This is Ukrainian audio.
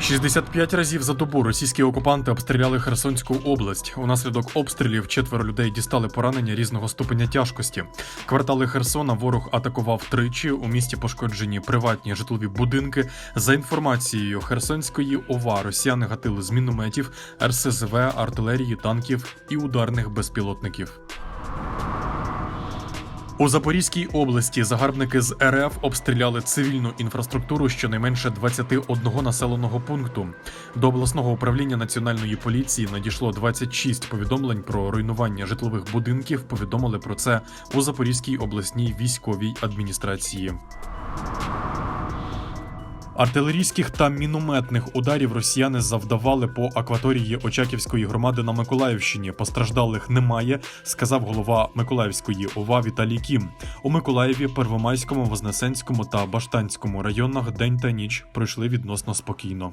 65 разів за добу російські окупанти обстріляли Херсонську область. Унаслідок обстрілів четверо людей дістали поранення різного ступеня тяжкості. Квартали Херсона ворог атакував тричі. У місті пошкоджені приватні житлові будинки. За інформацією Херсонської ОВА, росіяни гатили з мінометів, РСЗВ, артилерії, танків і ударних безпілотників. У Запорізькій області загарбники з РФ обстріляли цивільну інфраструктуру щонайменше 21 населеного пункту. До обласного управління національної поліції надійшло 26 повідомлень про руйнування житлових будинків. Повідомили про це у Запорізькій обласній військовій адміністрації. Артилерійських та мінометних ударів росіяни завдавали по акваторії Очаківської громади на Миколаївщині. Постраждалих немає, сказав голова Миколаївської ОВА Віталій Кім. У Миколаєві, Первомайському, Вознесенському та Баштанському районах день та ніч пройшли відносно спокійно.